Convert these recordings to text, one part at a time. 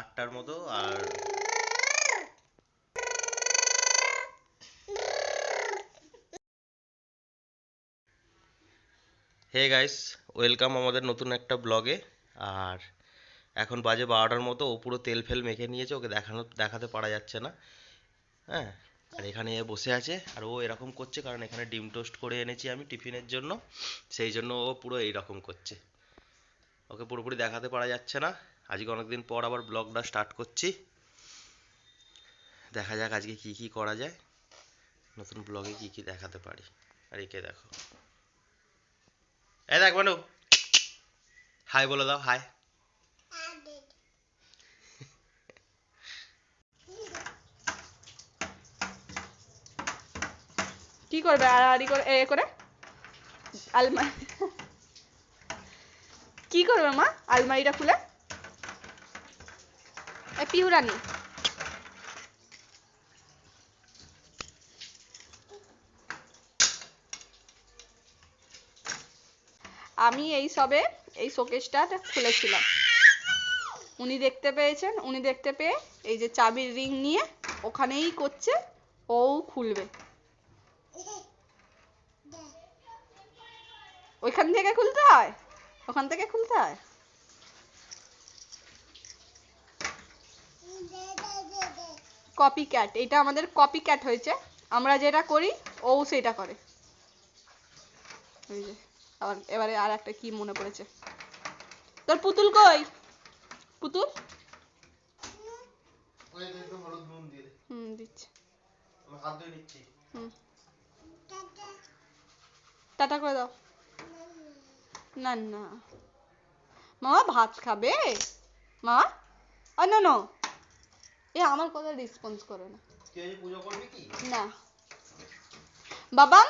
আটটার মতো, আর hey guys, welcome আমাদের নতুন একটা ব্লগে। আর এখন বাজে বারোটার মতো, ও পুরো তেল ফেল মেখে নিয়েছে, ওকে দেখানো, দেখাতে পারা যাচ্ছে না। হ্যাঁ আর এখানে বসে আছে, আর ও এরকম করছে, কারণ এখানে ডিম টোস্ট করে এনেছি আমি টিফিনের জন্য, সেই জন্য ও পুরো এইরকম করছে। ওকে পুরোপুরি দেখাতে পারা যাচ্ছে না। আজকে অনেকদিন পর আবার ব্লগটা স্টার্ট করছি। দেখা যাক আজকে কি কি করা যায়। নতুন ব্লগে কি কি দেখাতে পারি। আর একে দেখো। এই দেখ মানু হাই বলে দাও হাই কি করবে? আড়াআড়ি করে, এ করে? আলমারি কি করবে মা? আলমারিটা খুলে? পিউরানি আমি এই সবে এই শোকেসটা খুলেছিলাম। উনি দেখতে পেয়েছেন, উনি দেখতে পেয়ে এই যে চাবির রিং নিয়ে ওখানেই করছে, ও খুলবে। ওইখান থেকে খুলতে হয়? ওখান থেকে খুলতে হয়? কপি ক্যাট এটা আমাদের কপি ক্যাট হয়েছে। আমরা যেটা করি ও সেটা করে। আবার এবারে আর একটা কি মনে পড়েছে? তোর পুতুল কই? পুতুল? হুম দিচ্ছি। টাটা করে দাও। না না। মামা ভাত খাবে? মা? ও না না। এ আমার কথা রেসপন্স করে না। পুজো করবি কি? না। বাবা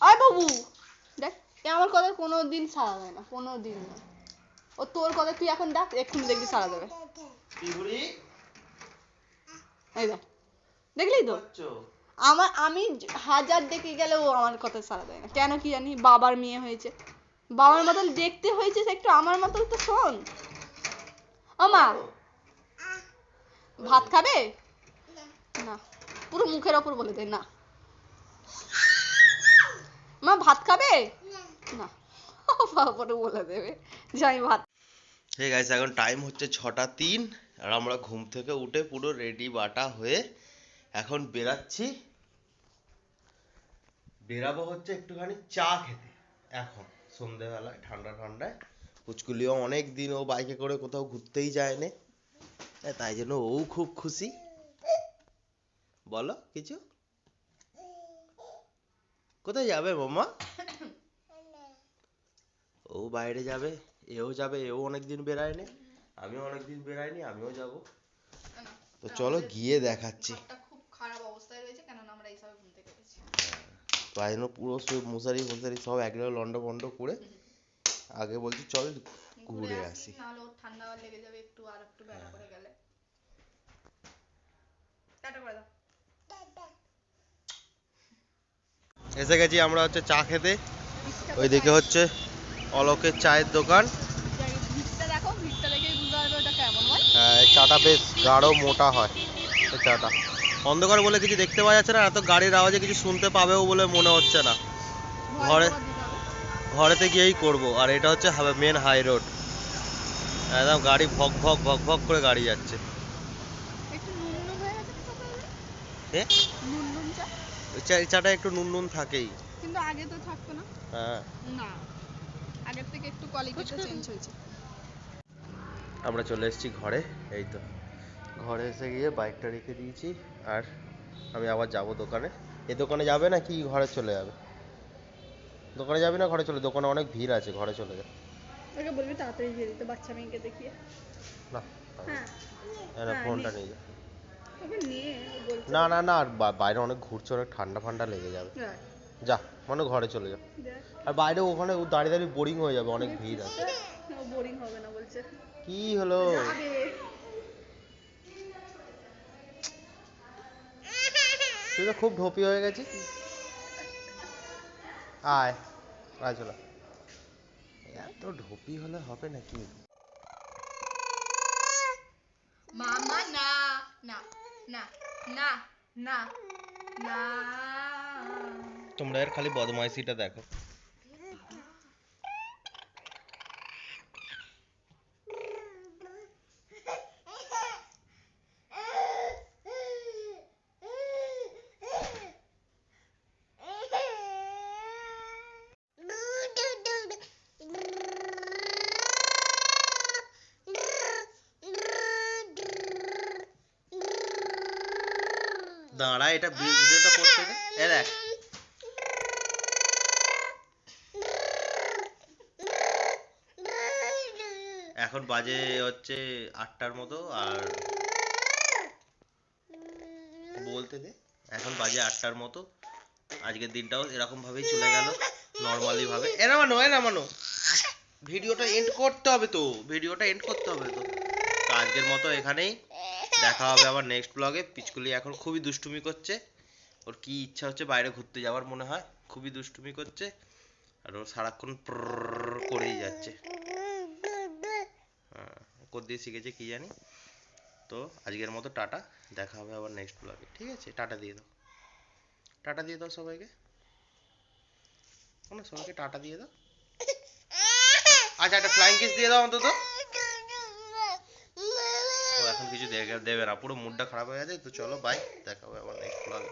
আয় বাবু। দেখ এ আমার কথা কোনো দিন সারা দেয় না কোনো দিন না। ও তোর কথা তুই এখন ডাক এক্ষুনি দেখবি সারা দেবে। এই দেখ দেখলি তো? আমার আমি হাজার ডেকে গেলেও আমার কথা সারা দেয় না। কেন কি জানি বাবার মেয়ে হয়েছে। বাবার মতন দেখতে হয়েছে একটু আমার মতন তো শোন। ও মা ভাত খাবে? না। পুরো মুখের ওপর বলে দেয় না। মা ভাত খাবে? না। পরে বলে দেবে। যে আমি ভাত। ঠিক আছে এখন টাইম হচ্ছে ছটা তিন আর আমরা ঘুম থেকে উঠে পুরো রেডি বাটা হয়ে এখন বেরাচ্ছি। বেরাবো হচ্ছে একটুখানি চা খেতে এখন। সন্ধেবেলায় ঠান্ডা ঠান্ডায়। পুচকুলিও অনেক দিন ও বাইকে করে কোথাও ঘুরতেই যায়নি। হ্যাঁ, তাই জন্য ও খুব খুশি। বলো কিছু? কোথায় যাবে মামা ও বাইরে যাবে এও যাবে এও অনেকদিন বেরায়নি আমিও অনেকদিন বেরাইনি আমিও যাব। তো চলো গিয়ে দেখাচ্ছি। খুব খারাপ অবস্থায় রয়েছে কেননা আমরা এইসবে ঘুম থেকে গেছি তাই জন্য পুরো সব মশারি ফশারি সব একদম লন্ড ভন্ড করে আগে বলছি চল ঘুরে আসি। নাহলে ওর ঠান্ডা লেগে যাবে একটু আর একটু বেলা করে গেলে। টাটা করে দাও। এসে গেছি আমরা হচ্ছে চা খেতে। ওইদিকে হচ্ছে অলোকের চায়ের দোকান। হয়। হ্যাঁ, চাটা বেশ গাঢ় মোটা হয় এই চাটা। অন্ধকার বলে কিছু দেখতে পাওয়া যাচ্ছে না এত গাড়ির আওয়াজে কিছু শুনতে পাবেও বলে মনে হচ্ছে না। ঘরে ঘরেতে গিয়েই করব আর এটা হচ্ছে মেন হাই রোড একদম গাড়ি ভক ভক ভক ভক করে গাড়ি যাচ্ছে। চাটা একটু নুন নুন থাকেই। কিন্তু আগে তো থাকতো না। হ্যাঁ। না আগের থেকে একটু কোয়ালিটিটা চেঞ্জ হয়েছে। আমরা চলে এসেছি ঘরে এই তো। ঘরে এসে গিয়ে বাইকটা রেখে দিয়েছি আর আমি আবার যাব দোকানে। এ দোকানে যাবে না কি ঘরে চলে যাবে? দোকানে যাবি না ঘরে চলে দোকানে অনেক ভিড় আছে ঘরে চলে যাবে ওকে বলবি তাড়াতাড়ি দিয়ে দিতে বাচ্চা মেয়েকে দেখিয়ে। না। হ্যাঁ। হ্যাঁ, ফোনটা নে। নিয়ে যা। না না না বাইরে অনেক ঘুরছে অনেক ঠান্ডা ফান্ডা লেগে যাবে। যা মানে ঘরে চলে যা। আর বাইরে ওখানে দাঁড়িয়ে দাঁড়িয়ে বোরিং হয়ে যাবে অনেক ভিড় আছে। বোরিং হবে না বলছে। কি হলো? তুই তো খুব ঢোপি হয়ে গেছিস। আয়। আয় চলো। এত ঢোপি হলে হবে নাকি? মামা না না না না না না। তোমরা এর খালি বদমাইশিটা দেখো। দাঁড়া, এটা ভিডিওটা করতে দে। এ দেখ। এখন বাজে হচ্ছে আটটার মতো, আর বলতে দে। এখন বাজে আটটার মতো। আজকের দিনটাও এরকম ভাবেই চলে গেল নর্মালি ভাবে এ নামানো এ নামানো ভিডিওটা এন্ড করতে হবে তো। ভিডিওটা এন্ড করতে হবে তো। তো আজকের মতো এখানেই। দেখা হবে আবার নেক্সট ব্লগে পিচকুলি এখন খুবই দুষ্টুমি করছে। ওর কি ইচ্ছা হচ্ছে বাইরে ঘুরতে যাওয়ার মনে হয়? খুবই দুষ্টুমি করছে। আর ও সারাক্ষণ করেই যাচ্ছে। হ্যাঁ, কোথ দিয়ে শিখেছে কি জানি? তো আজকের মতো টাটা। দেখা হবে আবার নেক্সট ব্লগে ঠিক আছে? টাটা দিয়ে দাও। টাটা দিয়ে দাও সবাইকে। সবাইকে টাটা দিয়ে দাও। আচ্ছা একটা ফ্লাইং কিস দিয়ে দাও অন্তত। এখন কিছু দেবে না। পুরো মুডটা খারাপ হয়ে গেছে, তো চলো বাই দেখা হবে আবার নেক্সট ব্লগে